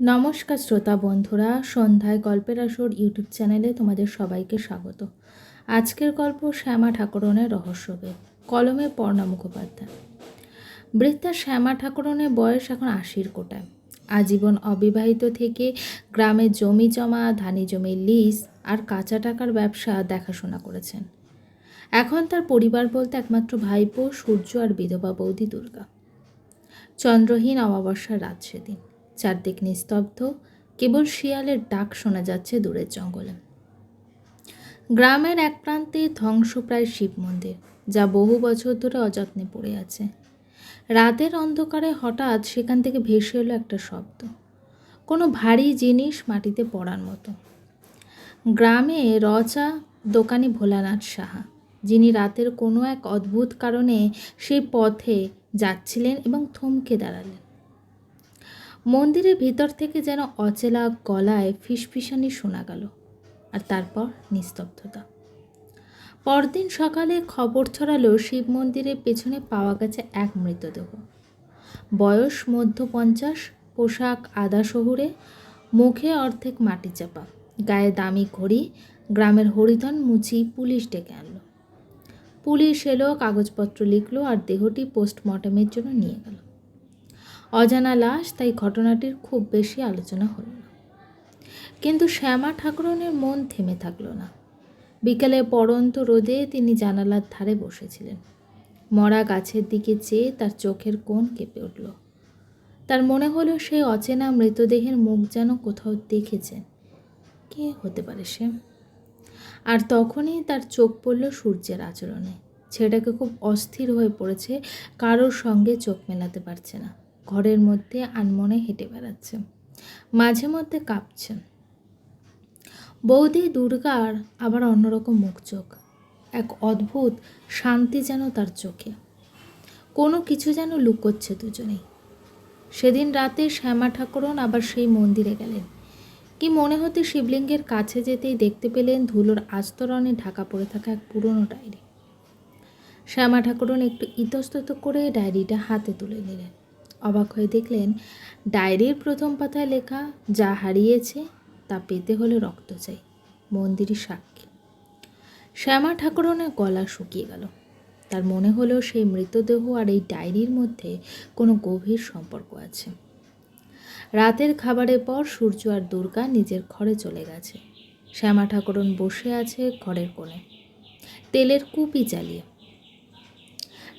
নমস্কার শ্রোতা বন্ধুরা, সন্ধ্যায় গল্পের আসর ইউটিউব চ্যানেলে তোমাদের সবাইকে স্বাগত। আজকের গল্প শ্যামা ঠাকুরনের রহস্যবেদ কলমে পর্ণা মুখোপাধ্যায়। বৃদ্ধা শ্যামা ঠাকুরনের বয়স এখন আশির কোটায়। আজীবন অবিবাহিত থেকে গ্রামে জমি জমা, ধানি জমির লিজ আর কাঁচা টাকার ব্যবসা দেখাশোনা করেছেন। এখন তার পরিবার বলতে একমাত্র ভাইপো, সূর্য আর বিধবা বৌদি দুর্গা। চন্দ্রহীন অমাবস্যার রাত সেদিন। চারদিক নিস্তব্ধ, কেবল শিয়ালের ডাক শোনা যাচ্ছে দূরের জঙ্গলে। গ্রামের এক প্রান্তে ধ্বংসপ্রায় শিব মন্দির, যা বহু বছর ধরে অযত্নে পড়ে আছে। রাতের অন্ধকারে হঠাৎ সেখান থেকে ভেসে এলো একটা শব্দ, কোনো ভারী জিনিস মাটিতে পড়ার মতো। গ্রামে রচা দোকানি ভোলানাথ সাহা, যিনি রাতের কোনো এক অদ্ভুত কারণে সেই পথে যাচ্ছিলেন এবং থমকে দাঁড়ালেন। মন্দিরের ভিতর থেকে যেন অচেলা গলায় ফিসফিসানি শোনা গেল আর তারপর নিস্তব্ধতা। পরদিন সকালে খবর ছড়ালো শিব মন্দিরের পেছনে পাওয়া গেছে এক মৃতদেহ। বয়স মধ্য পঞ্চাশ পোশাক আদা শহুরে, মুখে অর্ধেক মাটি চাপা, গায়ে দামি ঘড়ি, গ্রামের হরিধন মুচি পুলিশ ডেকে আনলো। পুলিশ এলো, কাগজপত্র লিখলো আর দেহটি পোস্টমর্টমের জন্য নিয়ে গেল। অজানা লাশ, তাই ঘটনাটির খুব বেশি আলোচনা হলো না। কিন্তু শ্যামা ঠাকুরনের মন থেমে থাকল না। বিকালে পড়ন্ত রোদে তিনি জানালার ধারে বসেছিলেন। মরা গাছের দিকে চেয়ে তার চোখের কোণ কেঁপে উঠল। তার মনে হলো সেই অচেনা মৃতদেহের মুখ যেন কোথাও দেখেছেন। কে হতে পারে সে? আর তখনই তার চোখ পড়ল সূর্যের আচরণে। ছেলেটাকে খুব অস্থির হয়ে পড়েছে, কারোর সঙ্গে চোখ মেলাতে পারছে না। ঘরের মধ্যে আনমনে হেঁটে বেড়াচ্ছে। মাঝে মধ্যে কাঁপছে। বৌদি দুর্গার আবার অন্যরকম মুখ চোখ। এক অদ্ভুত শান্তি যেন তার চোখে। কোনো কিছু যেন লুকোচ্ছে দুজনেই। সেদিন রাতে শ্যামা ঠাকুরন আবার সেই মন্দিরে গেলেন। কি মনে হতে শিবলিঙ্গের কাছে যেতেই দেখতে পেলেন ধুলোর আস্তরণে ঢাকা পড়ে থাকা এক পুরনো ডায়েরি। শ্যামা ঠাকুরন একটু ইতস্তত করে ডায়েরিটা হাতে তুলে নিলেন। অবাক হয়ে দেখলেন, ডায়েরির প্রথম পাতায় লেখা যা হারিয়েছে, তা পেতে হলে রক্ত চাই মন্দিরই সাক্ষী। শ্যামা ঠাকুরনের গলা শুকিয়ে গেল। তার মনে হলো সেই মৃতদেহ আর এই ডায়েরির মধ্যে কোনো গভীর সম্পর্ক আছে। রাতের খাবারের পর সূর্য আর দুর্গা নিজের ঘরে চলে গেছে। শ্যামা ঠাকুরন বসে আছে ঘরের কোণে। তেলের কুপি চালিয়ে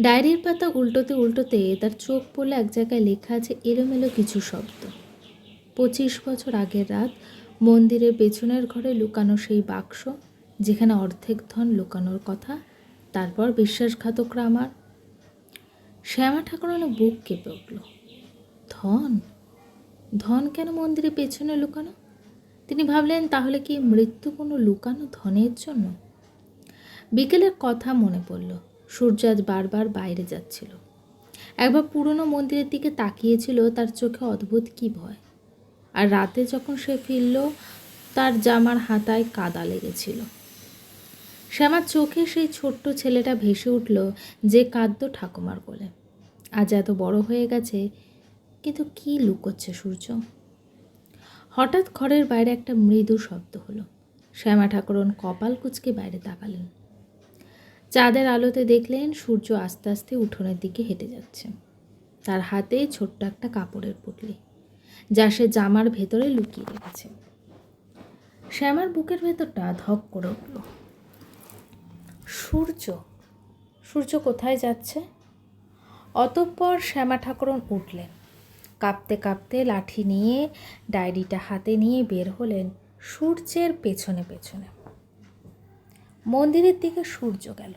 ডায়েরির পাতা উল্টোতে উল্টোতে তার চোখ পড়লে এক জায়গায় লেখা আছে এলোমেলো কিছু শব্দ। পঁচিশ বছর আগের রাত, মন্দিরের পেছনের ঘরে লুকানো সেই বাক্স, যেখানে অর্ধেক ধন লুকানোর কথা, তারপর বিশ্বাসঘাতকরা আমার। শ্যামা ঠাকুরানো বুক কেঁপে উঠল। ধন? ধন কেন মন্দিরের পেছনে লুকানো? তিনি ভাবলেন, তাহলে কি মৃত্যু কোনো লুকানো ধনের জন্য? বিকেলের কথা মনে পড়ল। সূর্য আজ বারবার বাইরে যাচ্ছিল। একবার পুরনো মন্দিরের দিকে তাকিয়েছিল, তার চোখে অদ্ভুত কি ভয়। আর রাতে যখন সে ফিরল, তার জামার হাতায় কাদা লেগেছিল। শ্যামার চোখে সেই ছোট্ট ছেলেটা ভেসে উঠল, যে কাঁদ্য ঠাকুমার কোলে। আজ এত বড় হয়ে গেছে, কিন্তু কি লুকোচ্ছে সূর্য? হঠাৎ ঘরের বাইরে একটা মৃদু শব্দ হলো। শ্যামা ঠাকুরন কপাল কুচকে বাইরে তাকালেন। চাঁদের আলোতে দেখলেন সূর্য আস্তে আস্তে উঠোনের দিকে হেঁটে যাচ্ছে। তার হাতে ছোট্ট একটা কাপড়ের পুটলি, যা সে জামার ভেতরে লুকিয়ে রেখেছে। শ্যামার বুকের ভেতরটা ধক করে উঠল। সূর্য? সূর্য কোথায় যাচ্ছে? অতঃপর শ্যামা ঠাকুরন উঠলেন। কাঁপতে কাঁপতে লাঠি নিয়ে, ডায়েরিটা হাতে নিয়ে বের হলেন সূর্যের পেছনে পেছনে। মন্দিরের দিকে সূর্য গেল।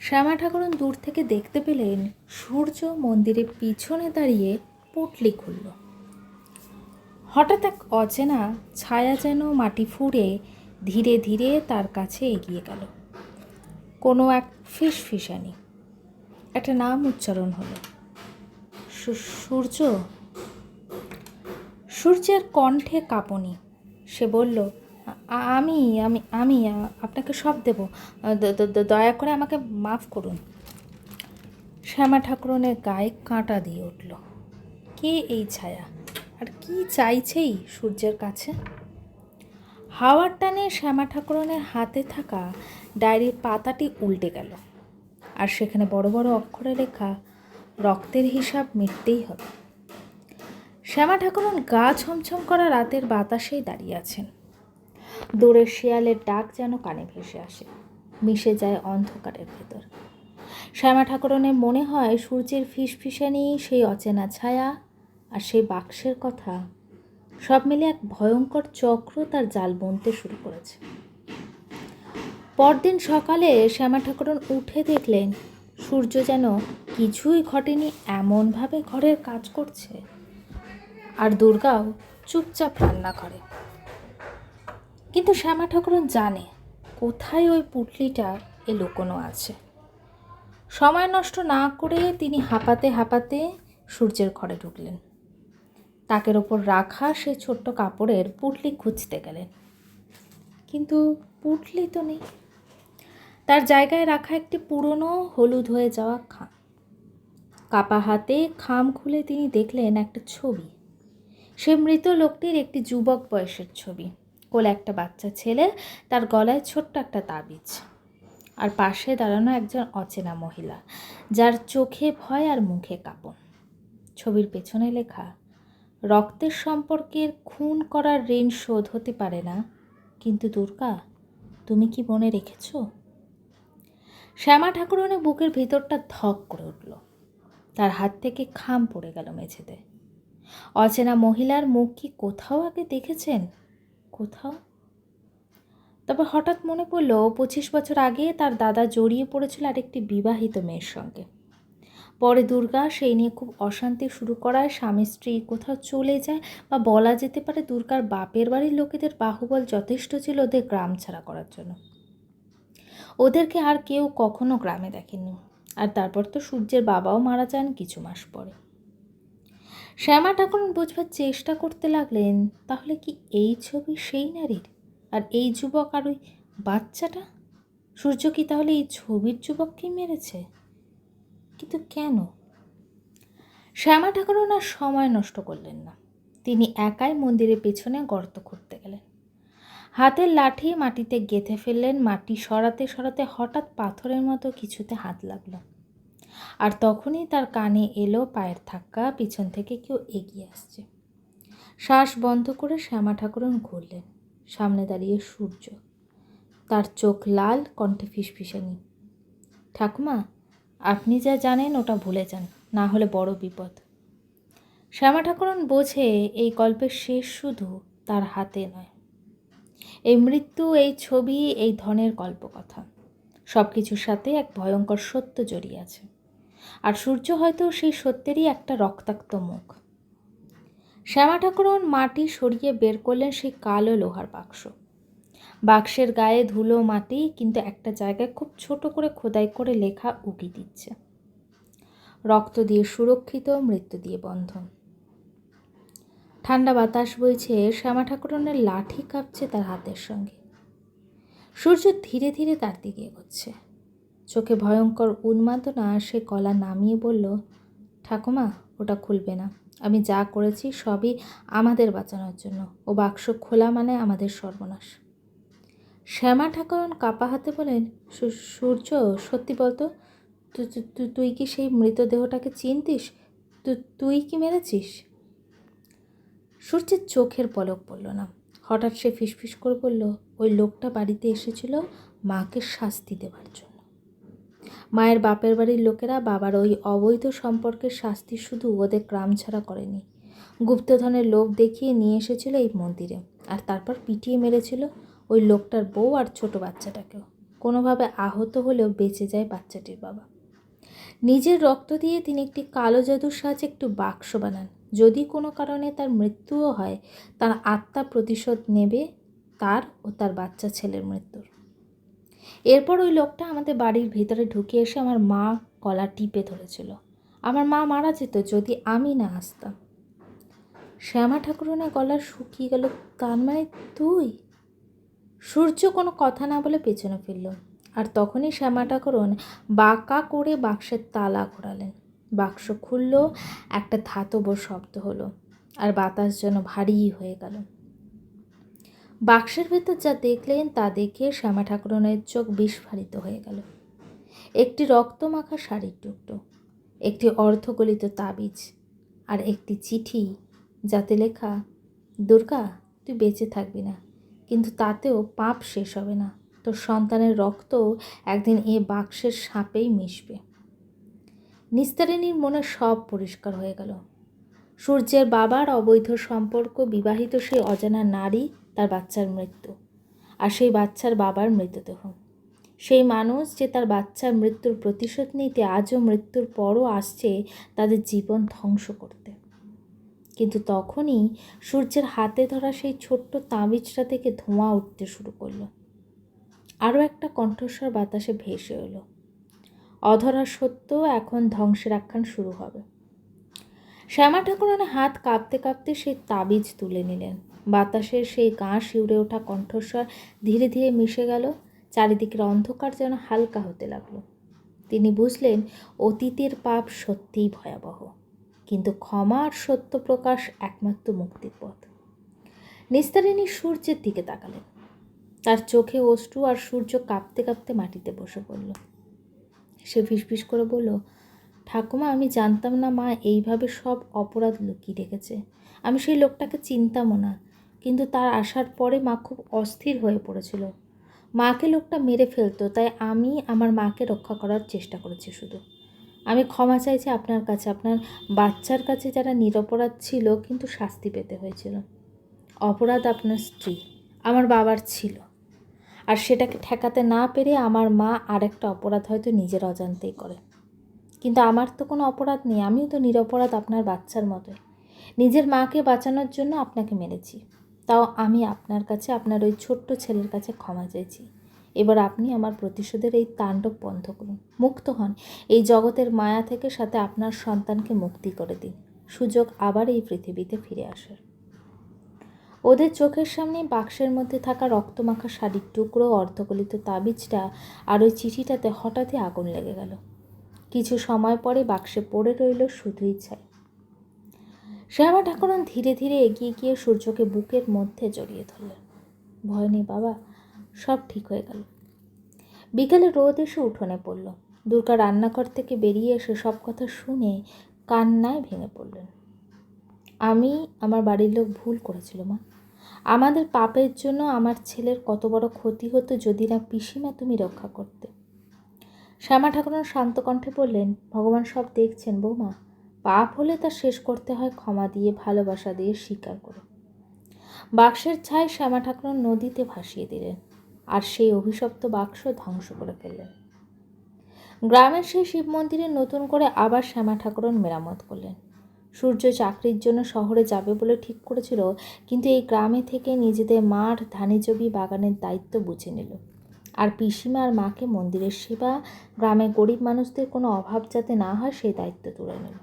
শ্যামা ঠাকুরন দূর থেকে দেখতে পেলেন সূর্য মন্দিরের পিছনে দাঁড়িয়ে পুটলি খুলল। হঠাৎ এক অচেনা ছায়া যেন মাটি ফুঁড়ে ধীরে ধীরে তার কাছে এগিয়ে গেল। কোনো এক ফিস ফিসানি। একটা নাম উচ্চারণ হলো। সূর্য? সূর্যের কণ্ঠে কাঁপনি। সে বলল আমি আমি আমি আপনাকে সব দেব। দয়া করে আমাকে মাফ করুন। শ্যামা ঠাকুরনের গায়ে কাঁটা দিয়ে উঠল। কে এই ছায়া? আর কি চাইছেই সূর্যের কাছে? হাওয়ার টানে শ্যামা ঠাকুরনের হাতে থাকা ডায়েরির পাতাটি উল্টে গেল। আর সেখানে বড় বড় অক্ষরে লেখা, রক্তের হিসাব মিটতেই হবে। শ্যামা ঠাকুরন গা ছমছম করা রাতের বাতাসেই দাঁড়িয়ে আছেন। দূরের শিয়ালের ডাক যেন কানে ভেসে আসে, মিশে যায় অন্ধকারের ভেতর। শ্যামা ঠাকুরনের মনে হয় সূর্যের ফিসফিসানি, সেই অচেনা ছায়া আর সেই বাক্সের কথা, সব মিলে এক ভয়ঙ্কর চক্র তার জাল বুনতে শুরু করেছে। পরদিন সকালে শ্যামা ঠাকুরন উঠে দেখলেন, সূর্য যেন কিছুই ঘটেনি, এমনভাবে ঘরের কাজ করছে। আর দুর্গাও চুপচাপ রান্না করে কিন্তু শ্যামা ঠাকুরন জানে কোথায় ওই পুটলিটা এ লুকোনো আছে। সময় নষ্ট না করে তিনি হাঁপাতে হাঁপাতে সূর্যের ঘরে ঢুকলেন। তাকের ওপর রাখা সে ছোট্ট কাপড়ের পুটলি খুঁজতে গেলেন। কিন্তু পুটলি তো নেই। তার জায়গায় রাখা একটি পুরনো হলুদ হয়ে যাওয়া খাম কাপা হাতে খাম খুলে তিনি দেখলেন একটা ছবি। সে মৃত লোকটির একটি যুবক বয়সের ছবি। কোলে একটা বাচ্চা ছেলে, তার গলায় ছোট্ট একটা তাবিজ। আর পাশে দাঁড়ানো একজন অচেনা মহিলা, যার চোখে ভয় আর মুখে কাঁপন। ছবির পেছনে লেখা, রক্তের সম্পর্কের খুন করার ঋণ শোধ হতে পারে না। কিন্তু দুর্গা, তুমি কি মনে রেখেছ? শ্যামা ঠাকুরনের বুকের ভেতরটা ধক করে উঠল। তার হাত থেকে খাম পড়ে গেল মেঝেতে। অচেনা মহিলার মুখ কি কোথাও আগে দেখেছেন? কোথাও? তবে হঠাৎ মনে পড়ল, পঁচিশ বছর আগে তার দাদা জড়িয়ে পড়েছিল আরেকটি বিবাহিত মেয়ের সঙ্গে। পরে দুর্গা সেই নিয়ে খুব অশান্তি শুরু করায়, স্বামী স্ত্রী কোথাও চলে যায় বা বলা যেতে পারে দুর্গার বাপের বাড়ির লোকেদের বাহুবল যথেষ্ট ছিল ওদের গ্রাম ছাড়া করার জন্য। ওদেরকে আর কেউ কখনো গ্রামে দেখেনি আর তারপর তো সূর্যের বাবাও মারা যান কিছু মাস পরে। শ্যামা ঠাকুর বুঝবার চেষ্টা করতে লাগলেন, তাহলে কি এই ছবি সেই নারীর? আর এই যুবক আর ওই বাচ্চাটা? সূর্য কি তাহলে এই ছবির যুবককেই মেরেছে? কিন্তু কেন? শ্যামা ঠাকুরও না সময় নষ্ট করলেন না। তিনি একাই মন্দিরের পেছনে গর্ত খুঁড়তে গেলেন। হাতের লাঠি মাটিতে গেঁথে ফেললেন, মাটি সরাতে সরাতে হঠাৎ পাথরের মতো কিছুতে হাত লাগল। আর তখনই তার কানে এলো পায়ের ধাক্কা, পিছন থেকে কেউ এগিয়ে আসছে। শ্বাস বন্ধ করে শ্যামা ঠাকুরন ঘুরলেন। সামনে দাঁড়িয়ে সূর্য। তার চোখ লাল, কণ্ঠে ফিসফিসানি। ঠাকুমা, আপনি যা জানেন ওটা ভুলে যান, না হলে বড় বিপদ। শ্যামা ঠাকুরন বোঝে এই গল্পের শেষ শুধু তার হাতে নয়। এই মৃত্যু, এই ছবি, এই ধনের গল্পকথা। সব কিছুর সাথে এক ভয়ঙ্কর সত্য জড়িয়ে আছে। আর সূর্য হয়তো সেই সত্যেরই একটা রক্তাক্ত মুখ। শ্যামা ঠাকুরন মাটি সরিয়ে বের করলেন সেই কালো লোহার বাক্স। বাক্সের গায়ে ধুলো মাটি, কিন্তু একটা জায়গায় খুব ছোট করে খোদাই করে লেখা উকি দিচ্ছে। রক্ত দিয়ে সুরক্ষিত, মৃত্যু দিয়ে বন্ধন। ঠান্ডা বাতাস বইছে শ্যামা ঠাকুরনের লাঠি কাঁপছে তার হাতের সঙ্গে। সূর্য ধীরে ধীরে তার দিকে এগোচ্ছে। চোখে ভয়ঙ্কর উন্মাদনা সে কলা নামিয়ে বলল, ঠাকুমা, ওটা খুলবে না। আমি যা করেছি সবই আমাদের বাঁচানোর জন্য। ও বাক্স খোলা মানে আমাদের সর্বনাশ। শ্যামা ঠাকুরন কাপা হাতে বলেন সূর্য, সত্যি বলতো তুই কি সেই মৃতদেহটাকে চিনতিস? তুই কি মেরেছিস? সূর্যের চোখের পলক পড়ল না। হঠাৎ সে ফিসফিস করে বলল, ওই লোকটা বাড়িতে এসেছিল, মাকে শাস্তি দেওয়ার জন্য। মায়ের বাপের বাড়ির লোকেরা বাবার ওই অবৈধ সম্পর্কের শাস্তি শুধু ওদের গ্রাম ছাড়া করেনি। গুপ্তধনের লোভ দেখিয়ে নিয়ে এসেছিল এই মন্দিরে। আর তারপর পিটিয়ে মেরেছিল ওই লোকটার বউ আর ছোট বাচ্চাটাকেও। কোনোভাবে আহত হলেও বেঁচে যায় বাচ্চাটির বাবা। নিজের রক্ত দিয়ে তিনি একটি কালো জাদুর সাহায্যে একটু বাক্স বানান। যদি কোনো কারণে তার মৃত্যুও হয়, তার আত্মা প্রতিশোধ নেবে তার ও তার বাচ্চা ছেলের মৃত্যুর। এরপর ওই লোকটা আমাদের বাড়ির ভিতরে ঢুকে এসে আমার মা গলা টিপে ধরেছিল। আমার মা মারা যেত যদি আমি না আসতাম। শ্যামা ঠাকুরনের গলা শুকিয়ে গেল। তার মানে তুই? সূর্য কোনো কথা না বলে পেছনে ফিরল। আর তখনই শ্যামা ঠাকুরন বাঁকা করে বাক্সের তালা ঘোরালেন। বাক্স খুলল, একটা ধাতব শব্দ হলো, আর বাতাস যেন ভারী হয়ে গেল। বাক্সের ভেতর যা দেখলেন তা দেখে শ্যামা ঠাকুরনের চোখ বিস্ফারিত হয়ে গেল। একটি রক্তমাখা শাড়ির টুকটো একটি অর্ধগলিত তাবিজ আর একটি চিঠি যাতে লেখা, দুর্গা, তুই বেঁচে থাকবি না, কিন্তু তাতেও পাপ শেষ হবে না। তোর সন্তানের রক্ত একদিন এ বাক্সের সাপেই মিশবে নিস্তারিণীর মনে সব পরিষ্কার হয়ে গেল। সূর্যের বাবার অবৈধ সম্পর্ক বিবাহিত সেই অজানা নারী তার বাচ্চার মৃত্যু আর সেই বাচ্চার বাবার মৃতদেহ। সেই মানুষ যে তার বাচ্চার মৃত্যুর প্রতিশোধ নিতে আজও মৃত্যুর পরও আসছে, তাদের জীবন ধ্বংস করতে। কিন্তু তখনই সূর্যের হাতে ধরা সেই ছোট্ট তাবিজটা থেকে ধোঁয়া উঠতে শুরু করল। আরও একটা কণ্ঠস্বর বাতাসে ভেসে এলো। অধরা সত্য এখন ধ্বংসের আখ্যান শুরু হবে। শ্যামা ঠাকুরানের হাত কাঁপতে কাঁপতে সেই তাবিজ তুলে নিলেন। বাতাসের সেই গা শিউরে ওঠা কণ্ঠস্বর ধীরে ধীরে মিশে গেল, চারিদিকের অন্ধকার যেন হালকা হতে লাগল। তিনি বুঝলেন, অতীতের পাপ সত্যিই ভয়াবহ, কিন্তু ক্ষমা আর সত্য প্রকাশ একমাত্র মুক্তির পথ। নিস্তারিণী সূর্যের দিকে তাকালেন। তার চোখে অশ্রু আর সূর্য কাঁপতে কাঁপতে মাটিতে বসে পড়ল। সে ফিসফিস করে বলল, ঠাকুমা, আমি জানতাম না মা এইভাবে সব অপরাধ লুকিয়ে রেখেছে। আমি সেই লোকটাকে চিনতামও না। কিন্তু তার আসার পরে মা খুব অস্থির হয়ে পড়েছিল। মাকে লোকটা মেরে ফেলতো, তাই আমি আমার মাকে রক্ষা করার চেষ্টা করেছি শুধু। আমি ক্ষমা চাইছি আপনার কাছে, আপনার বাচ্চার কাছে যারা নিরপরাধ ছিল কিন্তু শাস্তি পেতে হয়েছিল। অপরাধ আপনার স্ত্রী, আমার বাবার ছিল। আর সেটাকে ঠেকাতে না পেরে আমার মা আরেকটা অপরাধ হয়তো নিজের অজান্তেই করে। কিন্তু আমার তো কোনো অপরাধ নেই, আমিও তো নিরপরাধ আপনার বাচ্চার মতোই। নিজের মাকে বাঁচানোর জন্য আপনাকে মেরেছি। তাও আমি আপনার কাছে, আপনার ওই ছোট্ট ছেলের কাছে ক্ষমা চাইছি। এবার আপনি আমার প্রতিশোধের এই তাণ্ডব বন্ধ করুন। মুক্ত হন। এই জগতের মায়া থেকে সাথে আপনার সন্তানকে মুক্তি করে দিন। সুযোগ আবার এই পৃথিবীতে ফিরে আসার। ওদের চোখের সামনে বাক্সের মধ্যে থাকা রক্তমাখা শাড়ির টুকরো, অর্ধগলিত তাবিজটা আর ওই চিঠিটাতে হঠাৎই আগুন লেগে গেল। কিছু সময় পরে বাক্সে পড়ে রইল শুধুই ছাই শ্যামা ঠাকুরন ধীরে ধীরে এগিয়ে গিয়ে সূর্যকে বুকের মধ্যে জড়িয়ে ধরলেন। ভয় নেই বাবা, সব ঠিক হয়ে গেল। বিকেলে রোদ এসে উঠোনে পড়ল। দুর্গা রান্নাঘর থেকে বেরিয়ে এসে সব কথা শুনে কান্নায় ভেঙে পড়লেন। আমি, আমার বাড়ির লোক ভুল করেছিল মা। আমাদের পাপের জন্য আমার ছেলের কত বড় ক্ষতি হতো যদি না পিসিমা তুমি রক্ষা করতে। শ্যামা ঠাকুরন শান্ত কণ্ঠে বললেন, ভগবান সব দেখছেন বৌমা। পাপ হলে তা শেষ করতে হয় ক্ষমা দিয়ে, ভালোবাসা দিয়ে, স্বীকার করে। বাক্সের ছাই শ্যামা ঠাকুর নদীতে ভাসিয়ে দিলেন আর সেই অভিশপ্ত বাক্স ধ্বংস করে ফেললেন। গ্রামের সেই শিব মন্দিরে নতুন করে আবার শ্যামা ঠাকুরন মেরামত করলেন। সূর্য চাকরির জন্য শহরে যাবে বলে ঠিক করেছিল, কিন্তু এই গ্রামে থেকে নিজেদের মাঠ ধানিজবি বাগানের দায়িত্ব বুঝে নিল। আর পিসিমা আর মাকে মন্দিরের সেবা গ্রামে গরিব মানুষদের কোনো অভাব যাতে না হয় সেই দায়িত্ব তুলে নিল।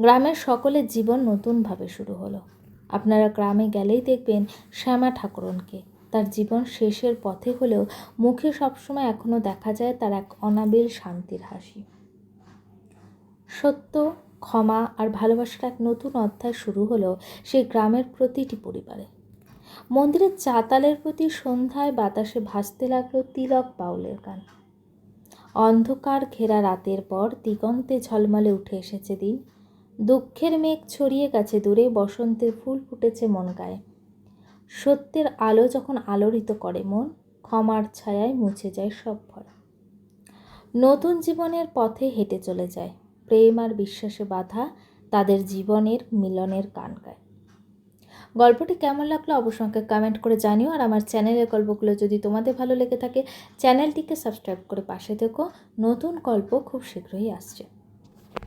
গ্রামের সকলের জীবন নতুনভাবে শুরু হলো। আপনারা গ্রামে গেলেই দেখবেন শ্যামা ঠাকুরনকে। তার জীবন শেষের পথে হলেও মুখে সবসময় এখনও দেখা যায় তার এক অনাবিল শান্তির হাসি। সত্য, ক্ষমা আর ভালোবাসার এক নতুন অধ্যায় শুরু হলো সেই গ্রামের প্রতিটি পরিবারে। মন্দিরের চাতালের প্রতি সন্ধ্যায় বাতাসে ভাসতে লাগল তিলক বাউলের গান। অন্ধকার ঘেরা রাতের পর দিগন্তে ঝলমলে উঠে এসেছে দিন। দুঃখের মেঘ ছড়িয়ে গেছে দূরে, বসন্তের ফুল ফুটেছে মন গায়ে। সত্যের আলো যখন আলোড়িত করে মন, ক্ষমার ছায়ায় মুছে যায় সব ভয়। নতুন জীবনের পথে হেঁটে চলে যায়। প্রেম আর বিশ্বাসে বাধা তাদের জীবনের মিলনের কান গায়। গল্পটি কেমন লাগল অবশ্যই কমেন্ট করে জানিও। আর আমার চ্যানেলের গল্পগুলো যদি তোমাদের ভালো লেগে থাকে, চ্যানেলটিকে সাবস্ক্রাইব করে পাশে থেকো। নতুন গল্প খুব শীঘ্রই আসছে।